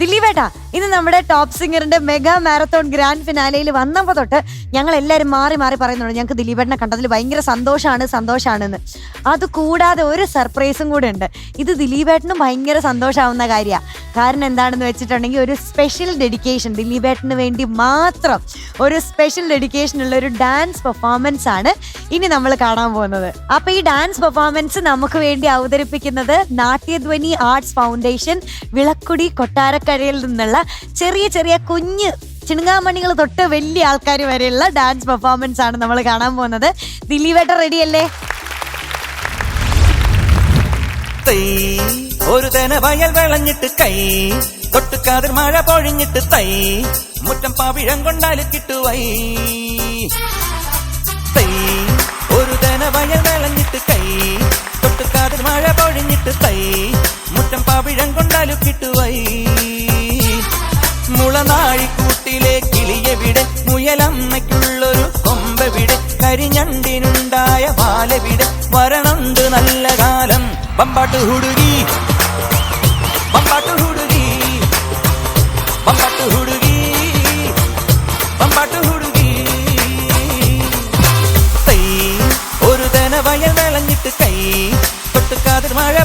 ദിലീപേട്ടാ ഇന്ന് നമ്മുടെ ടോപ്പ് സിംഗറിന്റെ മെഗാ മാരത്തോൺ ഗ്രാൻഡ് ഫിനാലയിൽ വന്നപ്പോ തൊട്ട് ഞങ്ങൾ എല്ലാവരും മാറി മാറി പറയുന്നുണ്ട് ഞങ്ങൾക്ക് ദിലീപേട്ടനെ കണ്ടതിൽ ഭയങ്കര സന്തോഷമാണ് സന്തോഷാണെന്ന്. അത് കൂടാതെ ഒരു സർപ്രൈസും കൂടെ ഉണ്ട്. ഇത് ദിലീപേട്ടനും ഭയങ്കര സന്തോഷാവുന്ന കാര്യമാണ് കാരണം എന്താണെന്ന് വെച്ചിട്ടുണ്ടെങ്കിൽ ഒരു സ്പെഷ്യൽ ഡെഡിക്കേഷൻ ദിലീപേട്ടന് വേണ്ടി മാത്രം ഒരു സ്പെഷ്യൽ ഡെഡിക്കേഷൻ ഉള്ള ഒരു ഡാൻസ് പെർഫോമൻസ് ആണ് ഇനി നമ്മൾ കാണാൻ പോകുന്നത്. അപ്പൊ ഈ ഡാൻസ് പെർഫോമൻസ് നമുക്ക് വേണ്ടി അവതരിപ്പിക്കുന്നത് നാട്യധ്വനി ആർട്സ് ഫൗണ്ടേഷൻ വിളക്കുടി കൊട്ടാരക്കരയിൽ നിന്നുള്ള ചെറിയ ചെറിയ കുഞ്ഞ് ചിണുങ്ങാമണികൾ തൊട്ട് വലിയ ആൾക്കാർ വരെയുള്ള ഡാൻസ് പെർഫോമൻസ് ആണ് നമ്മൾ കാണാൻ പോകുന്നത്. ദിലീപേട്ട റെഡി അല്ലേ? ഒരു തന വയൽ വിളഞ്ഞിട്ട് കൈ തൊട്ടുകാതിർ മഴ പൊഴിഞ്ഞിട്ട് തൈ മുറ്റം പവിഴം കൊണ്ടാൽ കിട്ടുവൈ. തൈ ഒരു തന വയൽ വിളഞ്ഞിട്ട് കൈ തൊട്ടുകാതിർ മഴ പൊഴിഞ്ഞിട്ട് തൈ മുറ്റം പവിഴം കൊണ്ടാലു കിട്ടുവൈ. കിളിയെവിടെ മുയലമ്മയ്ക്കുള്ളൊരു കൊമ്പവിടെ? കരിഞ്ഞണ്ടിനുണ്ടായ പാലവിടെ വരണുണ്ട് നല്ല കാലം? പമ്പാട്ട് ഹുടുകി. പമ്പാട്ട് ഹുടുകി. പമ്പാട്ട് ഹുടുകി. പമ്പാട്ട് ഹുടുകി. തൈ ഒരു തന വയൽ വിളഞ്ഞിട്ട് കൈ തൊട്ടുകാതിർ മഴ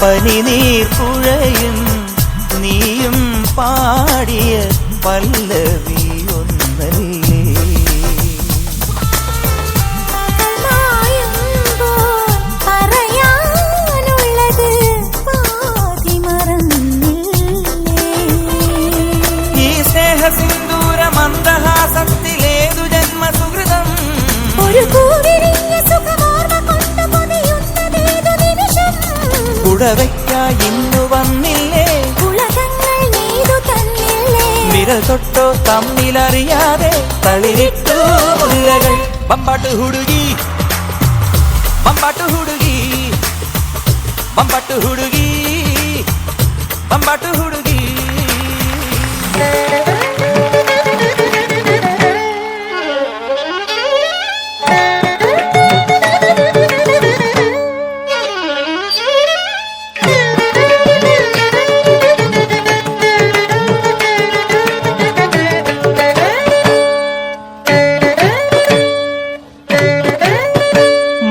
പനിനീർ പുഴയും നീയും പാടിയ പല്ലവി. കുടവയ്ക്കായി ഇന്നു വന്നില്ലേ വിരൽ തൊട്ടോ തമ്മിലറിയാതെ തളിരിട്ടു മുല്ലകൾ പമ്പാട്ട് ഹുടുകി. പമ്പാട്ട് ഹുടുകി. പമ്പാട്ട് ഹുടുകി.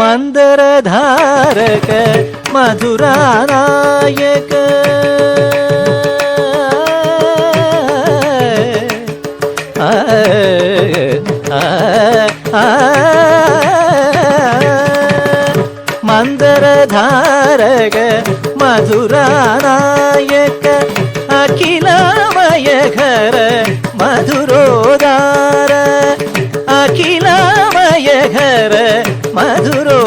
మందరధారక మధురానాయక. మందరధారక మధురానాయక అఖిలమయ ఘర మధురోదార. అఖిలమయ ఘర మధురో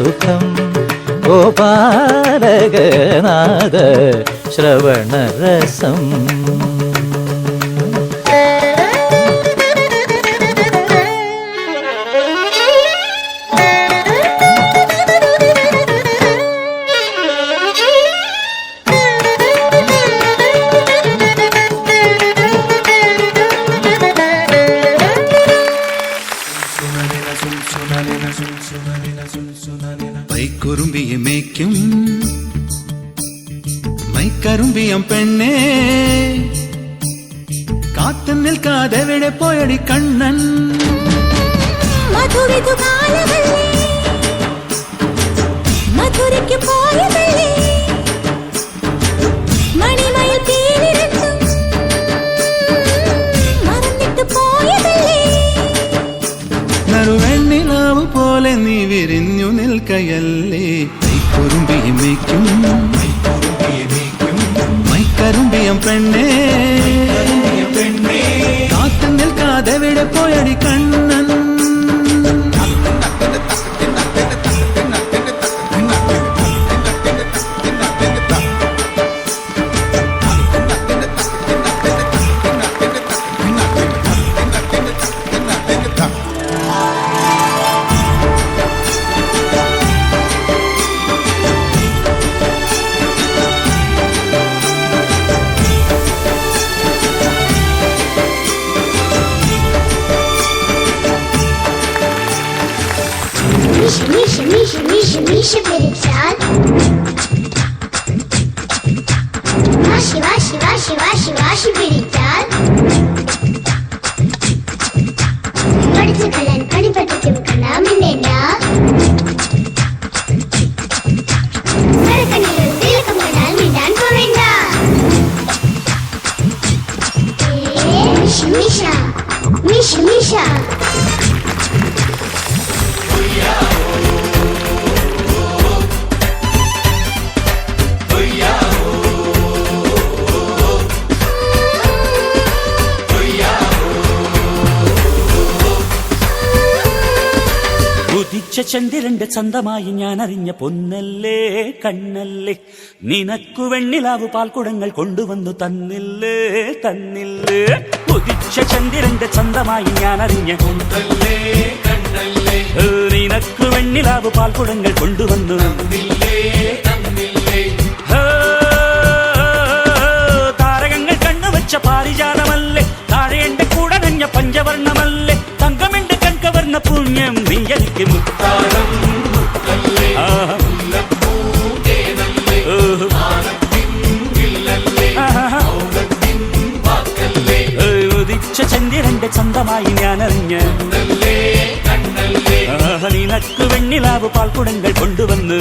സുഖം. ഗോപാലകനാഥ ശ്രവണരസം കാത്തു നിൽക്കാതെ വിടെ പോയടി കണ്ണൻ? മധുരിതു കാലമല്ലേ? മധുരയ്ക്ക് പോയതല്ലേ മണിമയിൽ പേരിരണ്ടും മറന്നിട്ട് പോയതല്ലേ നറുവെണ്ണിലാവ് പോലെ നീ വിരിഞ്ഞു നിൽക്കയല്ലേ? കൈക്കുറുമ്പിയും മേയ്ക്കും. പെണ്ണേ. Ваши беребцят. ваши ваши ваши ваші, ваші беретят. ഉദിച്ച ചന്തമായി ഞാൻ അറിഞ്ഞ പൊന്നല്ലേ കണ്ണല്ലേ. നിനക്കു വെണ്ണിലാവ് പാൽക്കുടങ്ങൾ കൊണ്ടുവന്നു തന്നില്ലേ തന്നില്ലേ. ഉദിച്ച ചന്ദ്രന്റെ ചന്തമായി ഞാൻ അറിഞ്ഞ പൊന്നല്ലേ കണ്ണല്ലേ. നിനക്കു വെണ്ണിലാവ് പാൽക്കുടങ്ങൾ കൊണ്ടുവന്നു ഹേ, പുണ്യം നീ എനിക്ക് മുത്താരം ഉദിച്ച ചന്ദ്രന്റെ ചന്തമായി ഞാൻ നിനക്ക് വെണ്ണിലാവ് പാൽക്കുടങ്ങൾ കൊണ്ടുവന്ന്.